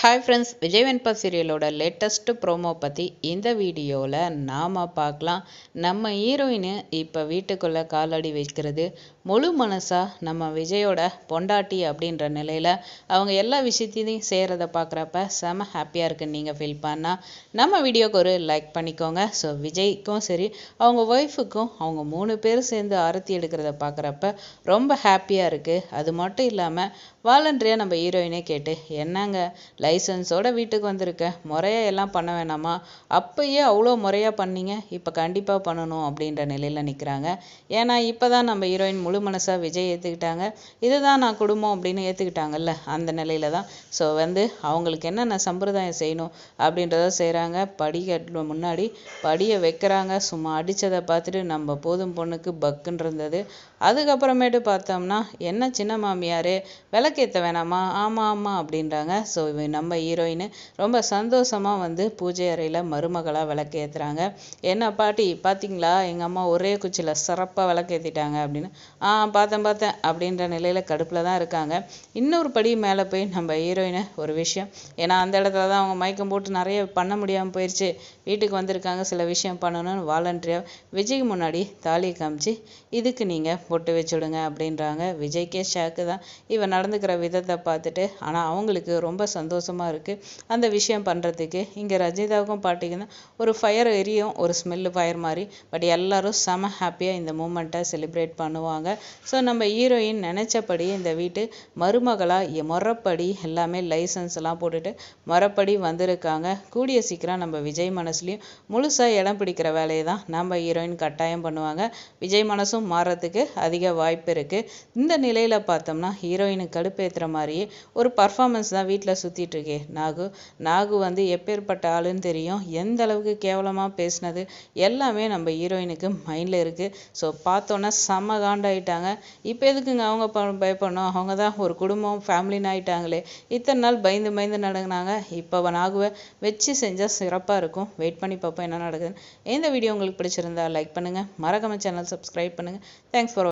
Hi friends Vijay Venba சீரியலோட latest promo பற்றி இந்த வீடியோவில் நாம் பார்க்கலாம். நம்ம ஹீரோயின் இப்போ வீட்டுக்குள்ளே காலடி வைக்கிறது முழு மனசாக நம்ம விஜயோட பொண்டாட்டி அப்படின்ற நிலையில் அவங்க எல்லா விஷயத்தையும் செய்கிறத பார்க்குறப்ப செம ஹாப்பியாக இருக்குன்னு நீங்கள் ஃபீல் பண்ணால் நம்ம வீடியோக்கு ஒரு லைக் பண்ணிக்கோங்க. ஸோ விஜய்க்கும் சரி அவங்க ஒய்ஃபுக்கும் அவங்க மூணு பேரும் சேர்ந்து ஆரத்தி எடுக்கிறத பார்க்குறப்ப ரொம்ப ஹாப்பியாக இருக்குது அது மட்டும் இல்லாமல் வாலண்டரியாக நம்ம ஹீரோயினே கேட்டு என்னங்க லைசன்ஸோட வீட்டுக்கு வந்திருக்க. முறையாக எல்லாம் பண்ண வேணாமா? அப்பயே அவ்வளோ முறையாக பண்ணீங்க. இப்போ கண்டிப்பாக பண்ணணும் அப்படின்ற நிலையில் நிற்கிறாங்க ஏன்னா இப்போ தான் நம்ம ஹீரோயின் முழு மனசாக விஜய் ஏற்றுக்கிட்டாங்க இதுதான் நான் குடும்பம் அப்படின்னு ஏற்றுக்கிட்டாங்கல்ல அந்த நிலையில தான். ஸோ வந்து அவங்களுக்கு என்னென்ன சம்பிரதாயம் செய்யணும் அப்படின்றத செய்கிறாங்க படிக்க முன்னாடி படியை வைக்கிறாங்க. சும்மா அடித்ததை பார்த்துட்டு நம்ம போதும் பொண்ணுக்கு பக்குன்னு இருந்தது. அதுக்கப்புறமேட்டு பார்த்தோம்னா என்ன சின்ன மாமியார் விளக்கேற்ற வேணாமா? ஆமாம் ஆமாம் அப்படின்றாங்க. ஸோ நம்ம ஹீரோயின் ரொம்ப சந்தோஷமாக வந்து பூஜை அறையில் மருமகளாக விளக்கேற்றுறாங்க என்ன பாட்டி பார்த்தீங்களா எங்கள் அம்மா ஒரே குச்சியில் சிறப்பாக விளக்கேற்றிட்டாங்க அப்படின்னு. ஆ பார்த்தேன் பார்த்தேன் அப்படின்ற நிலையில் கடுப்பில் தான் இருக்காங்க. இன்னொரு படி மேலே போய் நம்ம ஹீரோயினை ஒரு விஷயம். ஏன்னா அந்த இடத்துல தான் அவங்க மயக்கம் போட்டு நிறைய பண்ண முடியாமல் போயிடுச்சு வீட்டுக்கு வந்திருக்காங்க சில விஷயம் பண்ணணும்னு வாலண்டரியாக விஜய்க்கு முன்னாடி தாலியை காமிச்சு இதுக்கு நீங்கள் பொட்டு வச்சுடுங்க அப்படின்றாங்க. விஜய்க்கே ஷாக்கு தான். இவன் நடந்துக்கிற விதத்தை பார்த்துட்டு ஆனால் அவங்களுக்கு ரொம்ப சந்தோஷமாக இருக்குது அந்த விஷயம் பண்ணுறதுக்கு இங்கே ரஜிதாவுக்கும் பாட்டிக்கும் ஒரு ஃபயர் எரியும் ஒரு ஸ்மெல்லு ஃபயர் மாதிரி. பட் எல்லாரும் செம ஹாப்பியாக இந்த மூமெண்ட்டை செலிப்ரேட் பண்ணுவாங்க. ஸோ நம்ம ஹீரோயின் நினச்சபடி இந்த வீட்டு மருமகளாக முறப்படி எல்லாமே லைசன்ஸ்லாம் போட்டுட்டு முறப்படி வந்திருக்காங்க. கூடிய சீக்கிரம் நம்ம விஜய் மனசுலையும் முழுசாக இடம் பிடிக்கிற வேலையை தான் நம்ம ஹீரோயின் கட்டாயம் பண்ணுவாங்க. விஜய் மனசும் மாறத்துக்கு அதிக வாய்ப்பு இருக்குது இந்த நிலையில் பார்த்தோம்னா ஹீரோயினுக்கு கடுப்பேற்றுற மாதிரியே ஒரு பர்ஃபார்மன்ஸ் தான் வீட்டில் சுற்றிட்டுருக்கே நாகு நாகு வந்து எப்பேற்பட்ட ஆளுன்னு தெரியும். எந்த அளவுக்கு கேவலமாக பேசினது எல்லாமே நம்ம ஹீரோயினுக்கு மைண்டில் இருக்குது ஸோ பார்த்தோன்னா செம்ம காண்டாயிட்டாங்க. இப்போ எதுக்குங்க அவங்க பயப்படணும்? அவங்க தான் ஒரு குடும்பம் ஃபேமிலின்னு ஆயிட்டாங்களே. இத்தனை நாள் பயந்து பயந்து நடங்கினாங்க இப்போ நாகுவை வச்சு செஞ்சால் சிறப்பாக இருக்கும். வெயிட் பண்ணி பார்ப்போம் என்ன நடக்குதுன்னு. இந்த வீடியோ உங்களுக்கு பிடிச்சிருந்தா லைக் பண்ணுங்கள் மறக்காம சேனல் சப்ஸ்கிரைப் பண்ணுங்கள் தேங்க்ஸ் ஃபார்